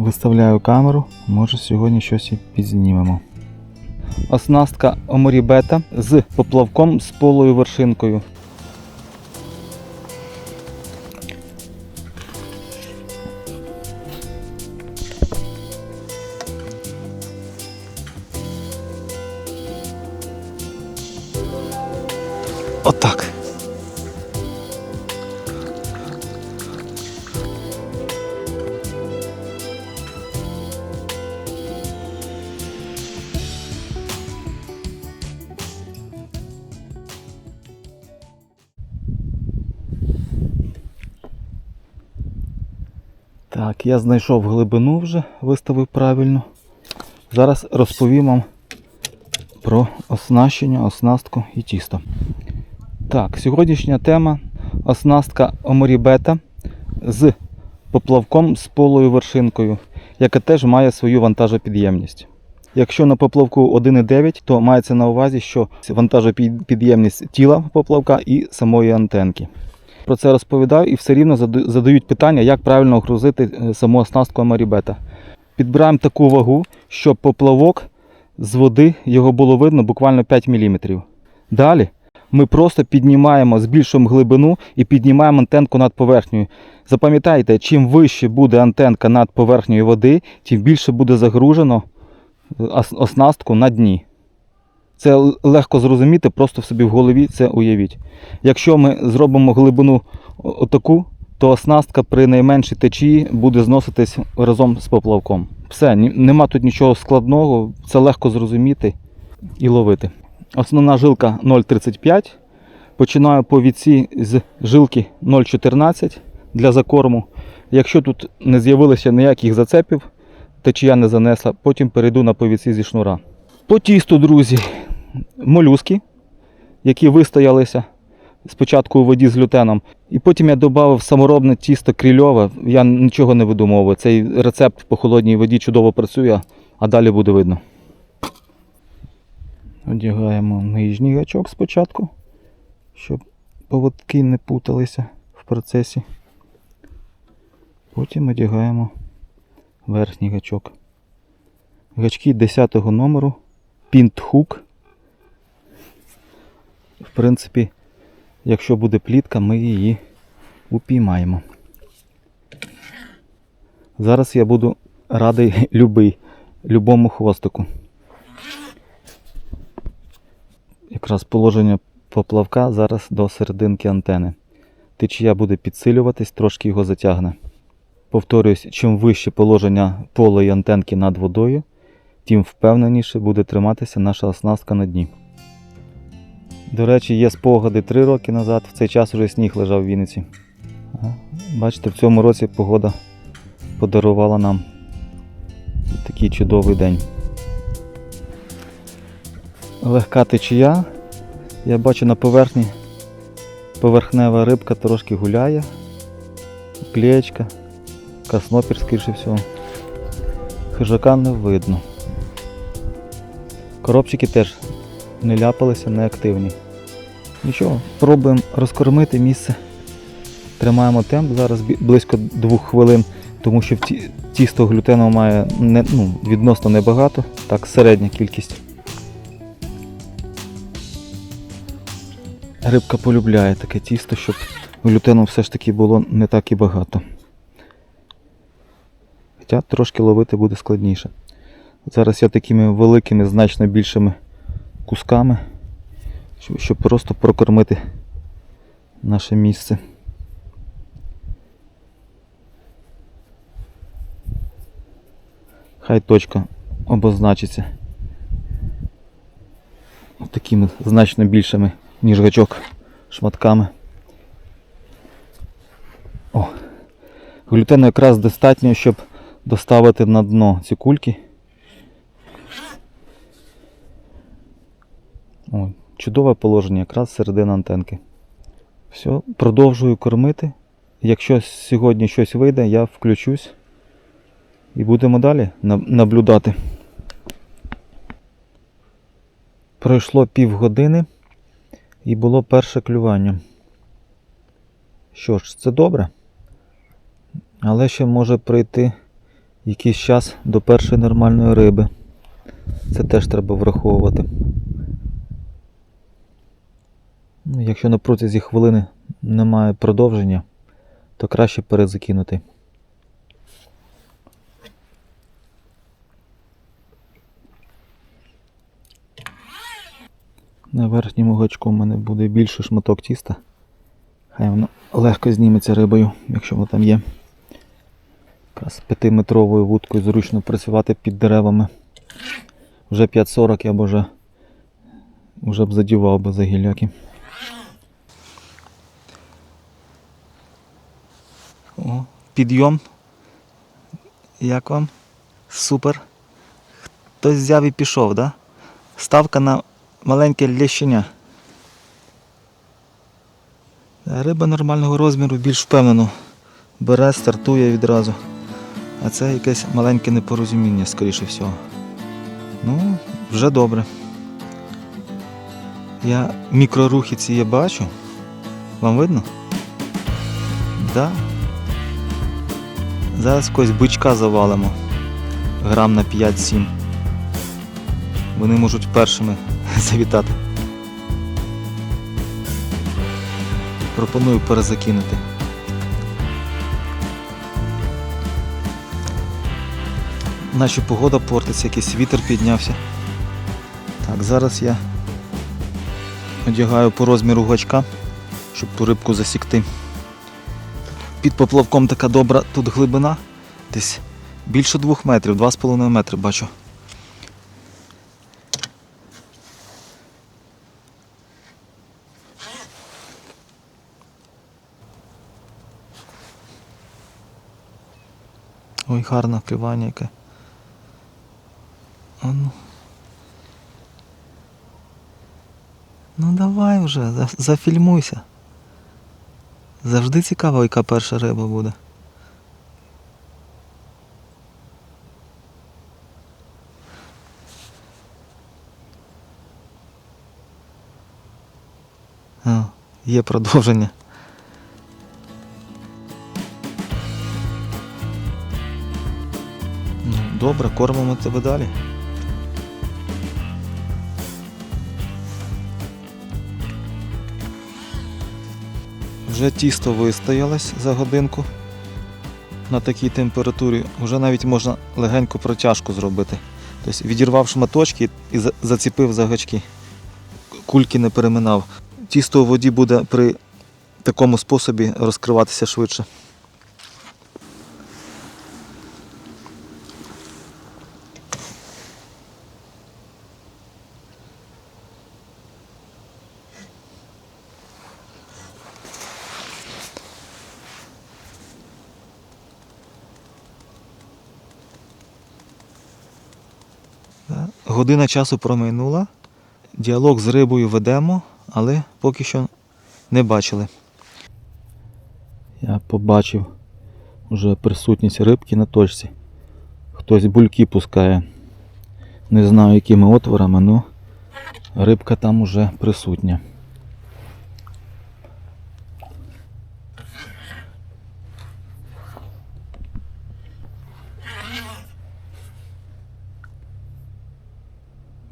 Виставляю камеру, може сьогодні щось і підзнімемо. Оснастка Оморібета з поплавком з полою вершинкою. Я знайшов глибину вже, виставив правильно. Зараз розповім вам про оснащення, оснастку і тісто. Так, сьогоднішня тема оснастка Оморібета з поплавком з полою вершинкою, яка теж має свою вантажопідємність. Якщо на поплавку 1,9, то мається на увазі, що вантажопідємність тіла поплавка і самої антенки. Про це розповідаю і все рівно задають питання, як правильно грузити е, саму оснастку Амарібета. Підбираємо таку вагу, щоб поплавок з води його було видно буквально 5 мм. Далі ми просто піднімаємо, збільшуємо глибину і піднімаємо антенку над поверхнею. Запам'ятайте, чим вище буде антенка над поверхнею води, тим більше буде загружено оснастку на дні. Це легко зрозуміти, просто в собі в голові це уявіть. Якщо ми зробимо глибину отаку, то оснастка при найменшій течії буде зноситись разом з поплавком. Все, нема тут нічого складного, це легко зрозуміти і ловити. Основна жилка 0,35. Починаю по віці з жилки 0,14 для закорму. Якщо тут не з'явилося ніяких зацепів, течія не занесла, потім перейду на повіці зі шнура. По тісту, друзі, молюски, які вистоялися спочатку у воді з глютеном. І потім я додав саморобне тісто крільове. Я нічого не видумовував. Цей рецепт по холодній воді чудово працює, а далі буде видно. Одягаємо нижній гачок спочатку, щоб поводки не путалися в процесі. Потім одягаємо верхній гачок. Гачки 10 номеру, пінтхук. Принципі, якщо буде плітка, ми її упіймаємо. Зараз я буду радий любий, любому хвостику. Якраз положення поплавка зараз до серединки антени. Течія буде підсилюватись, трошки його затягне. Повторюсь, чим вище положення пола і антенки над водою, тим впевненіше буде триматися наша оснастка на дні. До речі, є спогади 3 роки назад, в цей час уже сніг лежав в Вінниці. Бачите, в цьому році погода подарувала нам такий чудовий день. Легка течія. Я бачу на поверхні поверхнева рибка трошки гуляє. Клеєчка, краснопір, скоріше всього. Хижака не видно. Коробчики теж не ляпалися, не активні. Нічого, пробуємо розкормити місце. Тримаємо темп зараз близько двох хвилин, тому що ті- тісто глютену має не, ну, відносно небагато, так, середня кількість. Рибка полюбляє таке тісто, щоб глютену все ж таки було не так і багато. Хоча трошки ловити буде складніше. Зараз я такими великими, значно більшими кусками, щоб, просто прокормити наше місце. Хай точка обозначиться такими значно більшими, ніж гачок шматками. О, глютену якраз достатньо, щоб доставити на дно ці кульки. О, чудове положення, якраз середина антенки. Все, продовжую кормити. Якщо сьогодні щось вийде, я включусь і будемо далі наблюдати. Пройшло півгодини і було перше клювання. Що ж, це добре. Але ще може пройти якийсь час до першої нормальної риби. Це теж треба враховувати. Ну, якщо на протязі хвилини немає продовження, то краще перезакинути. На верхньому гачку в мене буде більший шматок тіста. Хай воно легко зніметься рибою, якщо воно там є. Якраз 5-метровою вудкою зручно працювати під деревами. Вже 5.40 я б вже, вже б задівав би за гіляки. О, підйом. Як вам? Супер. Хтось взяв і пішов, да? Ставка на маленьке лещеня. Риба нормального розміру більш впевнено бере, стартує відразу. А це якесь маленьке непорозуміння, скоріше всього. Ну, вже добре. Я мікрорухи ці бачу. Вам видно? Да. Зараз когось бичка завалимо. Грам на 5-7. Вони можуть першими завітати. Пропоную перезакинути. Наче погода портиться, якийсь вітер піднявся. Так, зараз я одягаю по розміру гачка, щоб ту рибку засікти. Під поплавком така добра тут глибина, десь більше двох метрів, два з половиною метри бачу. Ой, гарне клювання яке. А ну. Ну давай вже, за- зафільмуйся. Завжди цікаво, яка перша риба буде. А, є продовження. Ну, добре, кормимо тебе далі. Вже тісто вистоялось за годинку на такій температурі. Вже навіть можна легеньку протяжку зробити. Тобто відірвав шматочки і заціпив за гачки. Кульки не переминав. Тісто у воді буде при такому способі розкриватися швидше. Да. Година часу промайнула. Діалог з рибою ведемо, але поки що не бачили. Я побачив вже присутність рибки на точці. Хтось бульки пускає. Не знаю якими отворами, але рибка там уже присутня.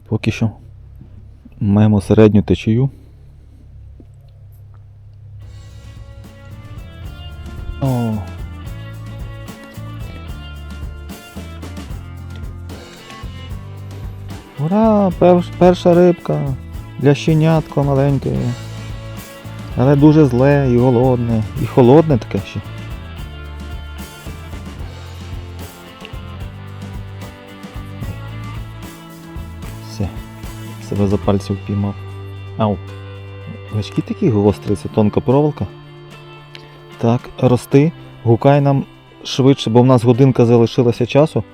Поки що маємо середню течію. О. Ура! Перш, перша рибка для щенятко маленьке. Але дуже зле і голодне. І холодне таке ще. Себе за пальці впіймав. Ау. Гачки такі гострі, це тонка проволока. Так, рости. Гукай нам швидше, бо в нас годинка залишилася часу.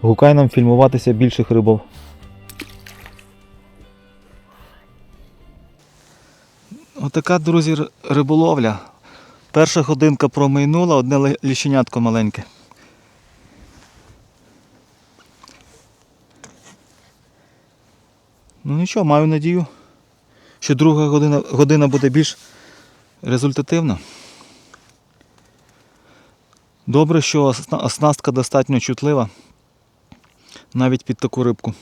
Гукай нам фільмуватися більших рибов. Отака, друзі, риболовля. Перша годинка промайнула, одне ліщенятко маленьке. Ну нічого, маю надію, що друга година, година буде більш результативна. Добре, що оснастка достатньо чутлива навіть під таку рибку.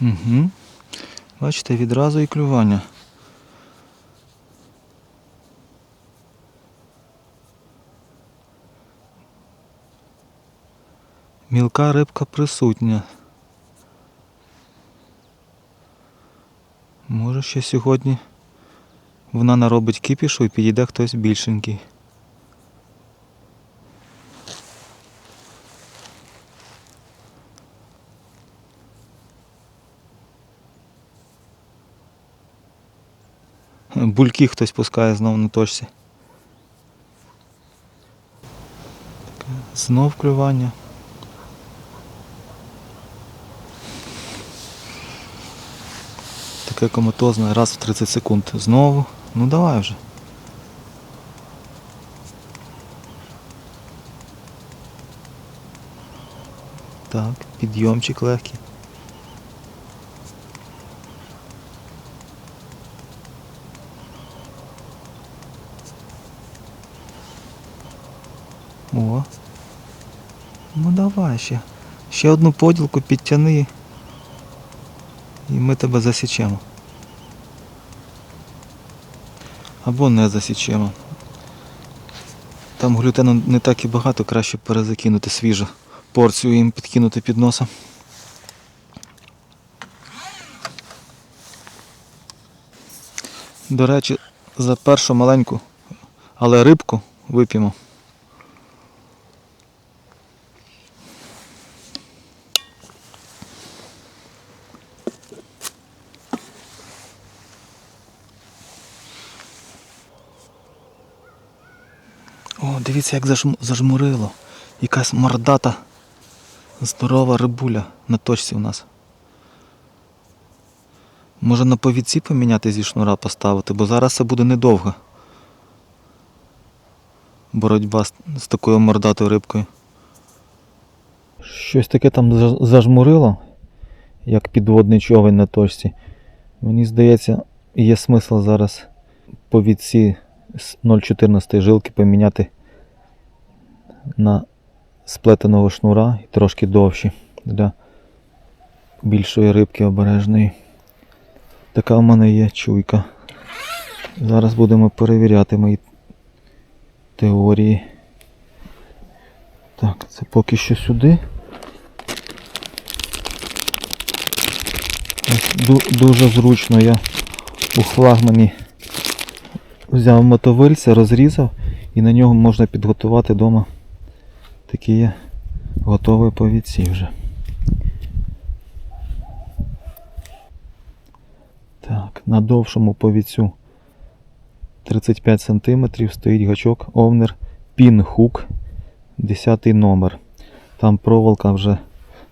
Угу. Бачите, відразу і клювання. Мілка рибка присутня. Може ще сьогодні вона наробить кипішу і підійде хтось більшенький. Бульки хтось пускає знову на точці. Знов клювання. Таке коматозне раз в 30 секунд. Знову. Ну давай вже. Так, підйомчик легкий. О. Ну давай ще. Ще одну поділку підтяни. І ми тебе засічемо. Або не засічемо. Там глютену не так і багато, краще перезакинути свіжу порцію їм підкинути під носа. До речі, за першу маленьку, але рибку вип'ємо. О, дивіться, як зажм- зажмурило. Якась мордата, здорова рибуля на точці у нас. Може на повідці поміняти зі шнура поставити, бо зараз це буде недовго. Боротьба з, такою мордатою рибкою. Щось таке там зажмурило, як підводний човен на точці. Мені здається, є смисл зараз повідці з 0,14 жилки поміняти на сплетеного шнура і трошки довші для більшої рибки обережної. Така в мене є чуйка. Зараз будемо перевіряти мої теорії. Так, це поки що сюди. Дуже зручно я у флагмані взяв мотовильця, розрізав і на нього можна підготувати вдома такі є готові повідці вже. Так, на довшому повіцю 35 см стоїть гачок Овнер Пінхук 10 номер. Там проволока вже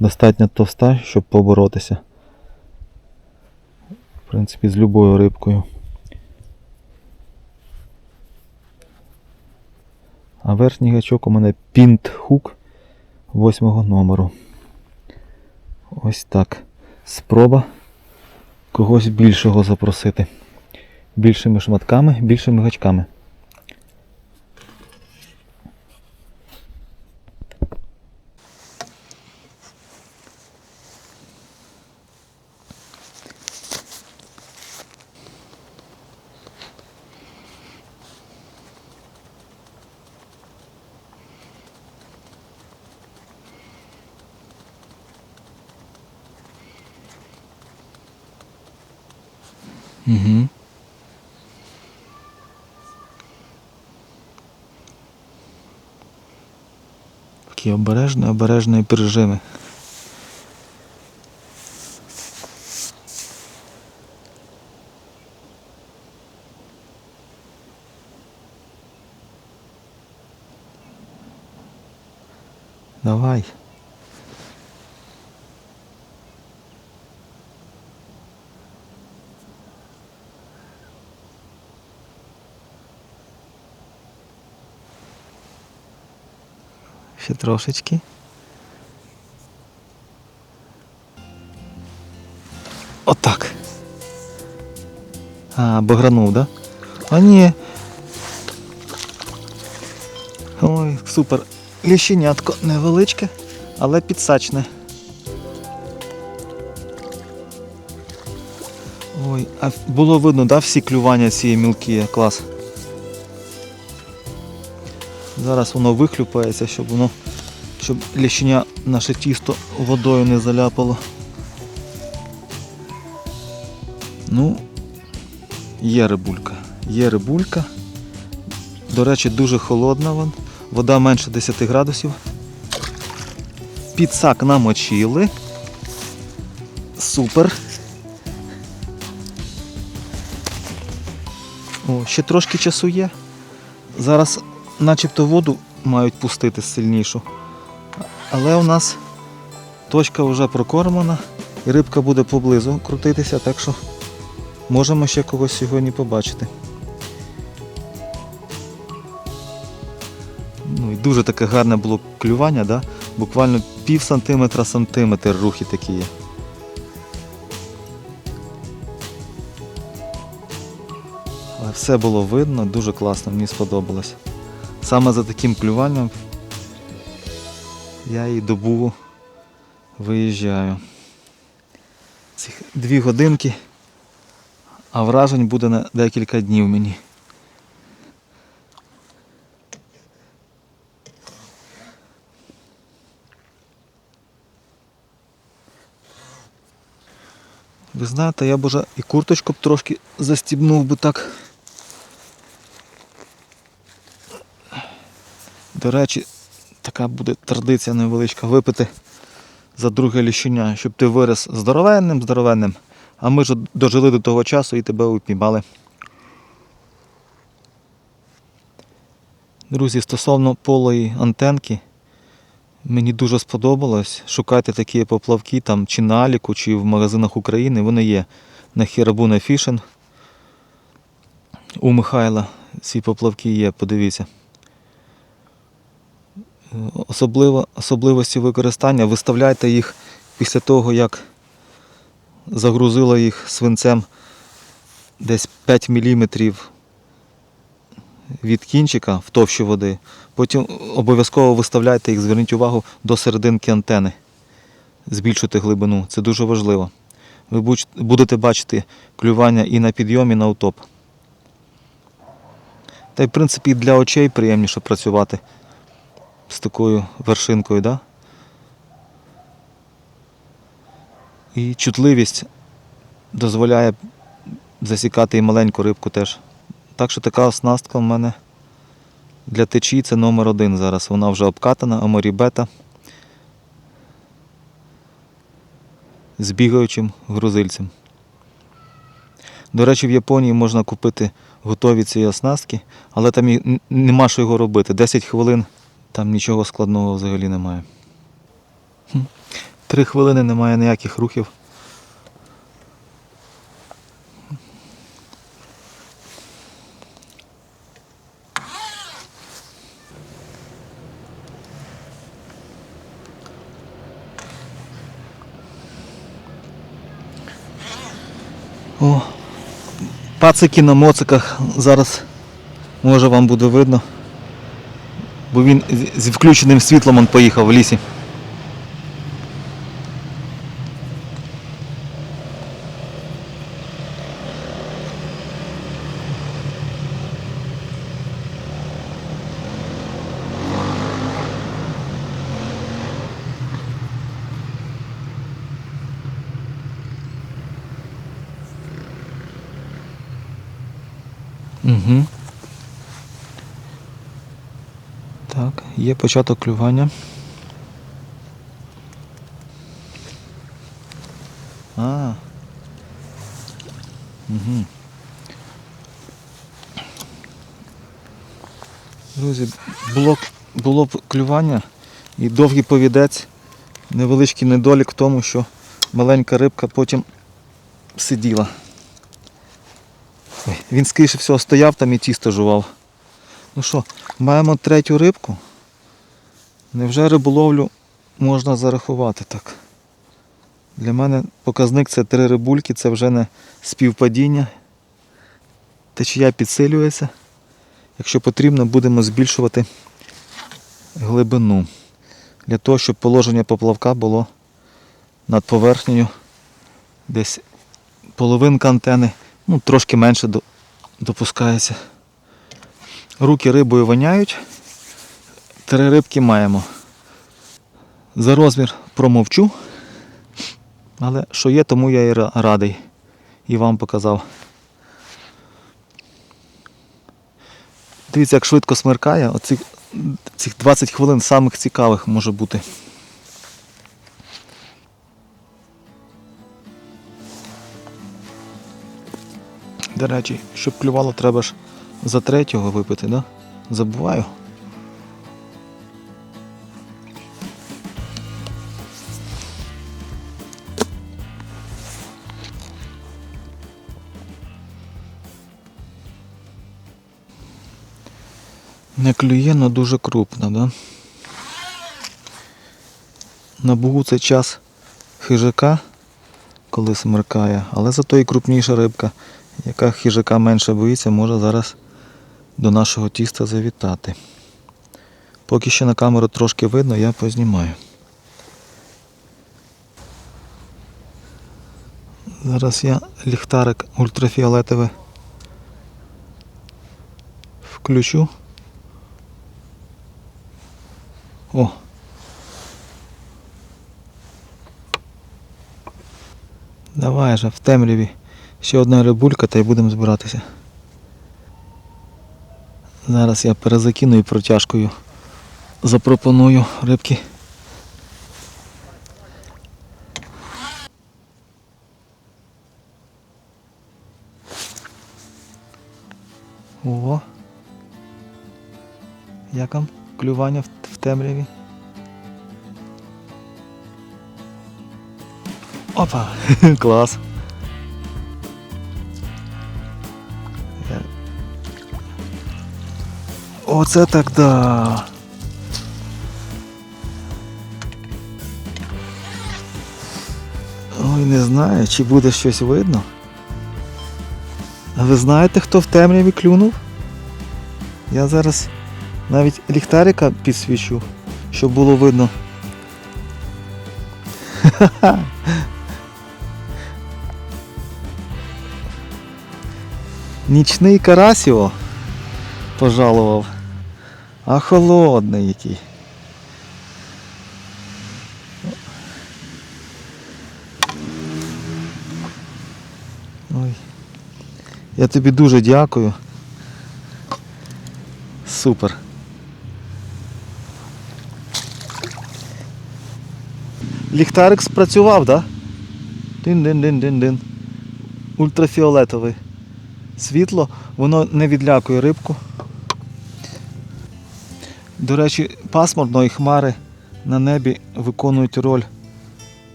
достатньо товста, щоб поборотися. В принципі, з любою рибкою. А верхній гачок у мене Пінтхук 8 номеру. Ось так. Спроба когось більшого запросити. Більшими шматками, більшими гачками. Угу. Такі обережні, обережні пережими. Давай. Трошечки. Отак. А, багранув, да? А ні. Ой, супер. Ліщенятко невеличке, але підсачне. Ой, а було видно, да, всі клювання цієї мілкі клас. Зараз воно вихлюпається, щоб воно, щоб ліщеня наше тісто водою не заляпало. Ну, є рибулька. Є рибулька. До речі, дуже холодна вон. Вода менше 10 градусів. Підсак намочили. Супер. О, ще трошки часу є. Зараз начебто воду мають пустити сильнішу. Але у нас точка вже прокормлена і рибка буде поблизу крутитися, так що можемо ще когось сьогодні побачити. Ну і дуже таке гарне було клювання, да? буквально пів сантиметра сантиметр рухи такі є. Все було видно, дуже класно, мені сподобалось. Саме за таким клюванням я і добу виїжджаю. Цих дві годинки, а вражень буде на декілька днів мені. Ви знаєте, я б уже і курточку б трошки застібнув би так. До речі, така буде традиція невеличка випити за друге ліщення, щоб ти виріс здоровенним, здоровенним, а ми ж дожили до того часу і тебе упіймали. Друзі, стосовно полої антенки, мені дуже сподобалось. Шукайте такі поплавки там чи на Аліку, чи в магазинах України. Вони є на Хірабуна Фішинг. У Михайла ці поплавки є, подивіться. Особливо, особливості використання виставляйте їх після того, як загрузило їх свинцем десь 5 мм від кінчика в товщу води. Потім обов'язково виставляйте їх, зверніть увагу до серединки антени. Збільшити глибину. Це дуже важливо. Ви будете бачити клювання і на підйом, і на утоп. Та й в принципі для очей приємніше працювати з такою вершинкою, да? І чутливість дозволяє засікати і маленьку рибку теж. Так що така оснастка в мене для течії це номер один зараз. Вона вже обкатана, аморібета з бігаючим грузильцем. До речі, в Японії можна купити готові ці оснастки, але там нема що його робити. 10 хвилин там нічого складного взагалі немає. Три хвилини немає ніяких рухів. О, пацики на моциках зараз може вам буде видно. Бо він з- включеним світлом он поїхав в лісі. Угу. Так, є початок клювання. А. Угу. Друзі, було, було клювання і довгий повідець, невеличкий недолік в тому, що маленька рибка потім сиділа. Він скоріше всього стояв там і тісто жував. Ну що, маємо третю рибку. Невже риболовлю можна зарахувати так? Для мене показник це три рибульки, це вже не співпадіння. течія підсилюється. Якщо потрібно, будемо збільшувати глибину. Для того, щоб положення поплавка було над поверхнею десь половинка антени, ну трошки менше допускається. Руки рибою воняють. Три рибки маємо. За розмір промовчу. Але що є, тому я і радий. І вам показав. Дивіться, як швидко смеркає. Оці, цих 20 хвилин самих цікавих може бути. До речі, щоб клювало, треба ж за третього випити, да? Забуваю. Не клює, але дуже крупно, да? На бугу це час хижака, коли смеркає, але зато і крупніша рибка, яка хижака менше боїться, може зараз до нашого тіста завітати. Поки що на камеру трошки видно, я познімаю. Зараз я ліхтарик ультрафіолетовий включу. О. Давай же в темряві. Ще одна рибулька та й будемо збиратися. Зараз я перезакину і протяжкою запропоную рибки. Ого. Як вам клювання в, в темряві? Опа! Клас! Оце так да! Ой, не знаю, чи буде щось видно. А ви знаєте, хто в темряві клюнув? Я зараз навіть ліхтарика підсвічу, щоб було видно. Нічний Карасіо пожалував. А холодний який. Ой. Я тобі дуже дякую. Супер. Ліхтарик спрацював, так? Да? Дин-дин-дин-дин-дин. Ультрафіолетовий. Світло, воно не відлякує рибку. До речі, пасмурно і хмари на небі виконують роль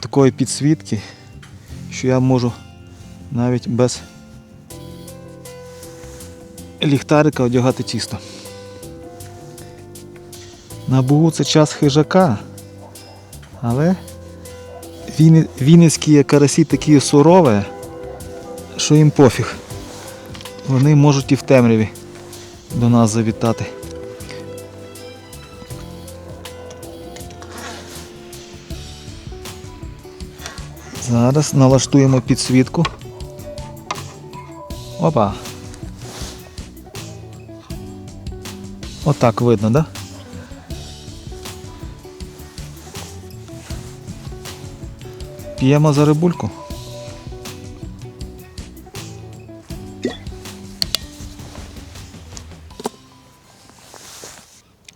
такої підсвітки, що я можу навіть без ліхтарика одягати тісто. На бугу це час хижака, але вінницькі карасі такі сурові, що їм пофіг. Вони можуть і в темряві до нас завітати. Зараз налаштуємо підсвітку. Опа. Отак видно, да? П'ємо за рибульку.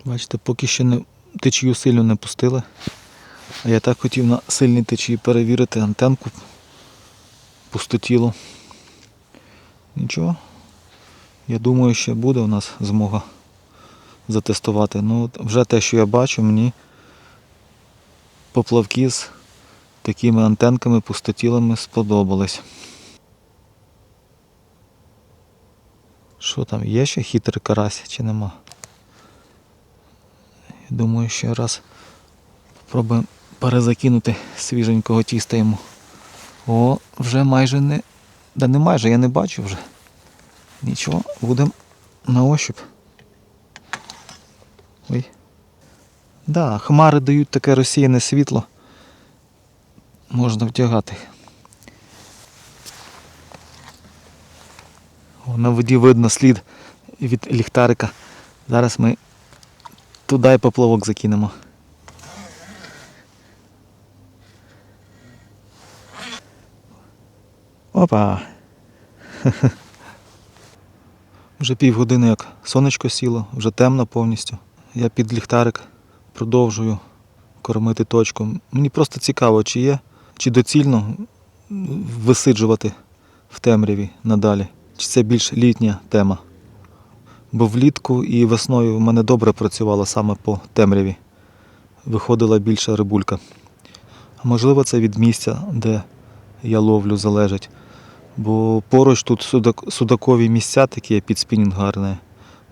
Бачите, поки що не, течію сильно не пустили. А я так хотів на сильній течії перевірити антенку пустотілу. Нічого. Я думаю, ще буде у нас змога затестувати. Ну, вже те, що я бачу, мені поплавки з такими антенками пустотілими сподобались. Що там, є ще хитрий карась чи нема? Думаю, ще раз спробуємо перезакинути свіженького тіста йому. О, вже майже не. Да не майже, я не бачу вже. Нічого, будемо на ощуп. Ой. Да, хмари дають таке розсіяне світло. Можна вдягати. О, на воді видно слід від ліхтарика. Зараз ми туди і поплавок закинемо. Опа! Вже півгодини як сонечко сіло, вже темно повністю. Я під ліхтарик продовжую кормити точку. Мені просто цікаво, чи є, чи доцільно висиджувати в темряві надалі. Чи це більш літня тема. Бо влітку і весною в мене добре працювало саме по темряві. Виходила більша рибулька. Можливо, це від місця, де я ловлю, залежить. Бо поруч тут судак, судакові місця такі під спінінг гарне.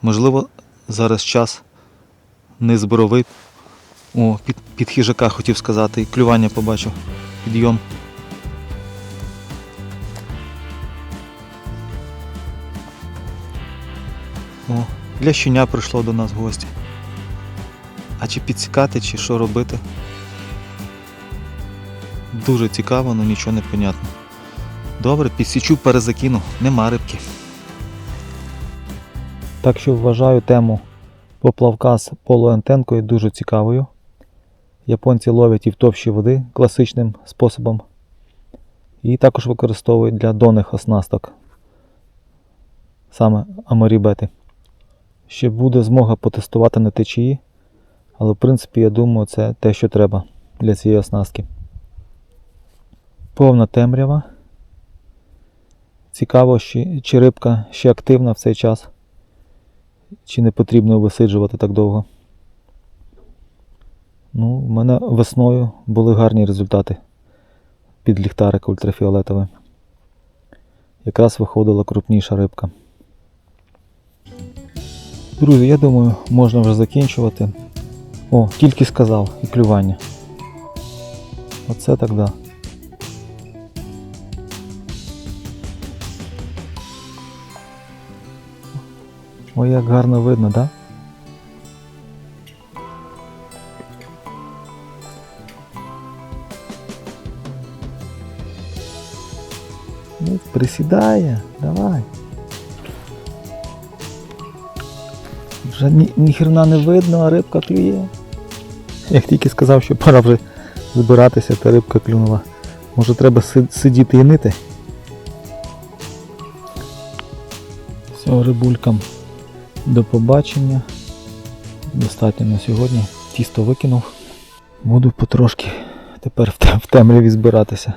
Можливо, зараз час низ боровий. О, під, під хижака хотів сказати, і клювання побачив. Підйом. О, для щеня прийшло до нас гості. А чи підсікати, чи що робити? Дуже цікаво, але нічого не понятно. Добре, підсічу, перезакину, нема рибки. Так що вважаю тему поплавка з полуантенкою дуже цікавою. Японці ловлять і в товщі води класичним способом. І також використовують для донних оснасток. Саме аморібети. Ще буде змога потестувати на течії, але в принципі я думаю це те, що треба для цієї оснастки. Повна темрява. Цікаво, чи, рибка ще активна в цей час, чи не потрібно висиджувати так довго. Ну, в мене весною були гарні результати під ліхтарик ультрафіолетовий. Якраз виходила крупніша рибка. Друзі, я думаю, можна вже закінчувати. О, тільки сказав і клювання. Оце так да. Ой, як гарно видно, так? Да? Присідає, давай. Вже ні, ніхрена не видно, а рибка клює. Як тільки сказав, що пора вже збиратися, та рибка клюнула. Може треба сидіти і нити? Все, рибулькам до побачення. Достатньо на сьогодні. Тісто викинув. Буду потрошки тепер в темряві збиратися.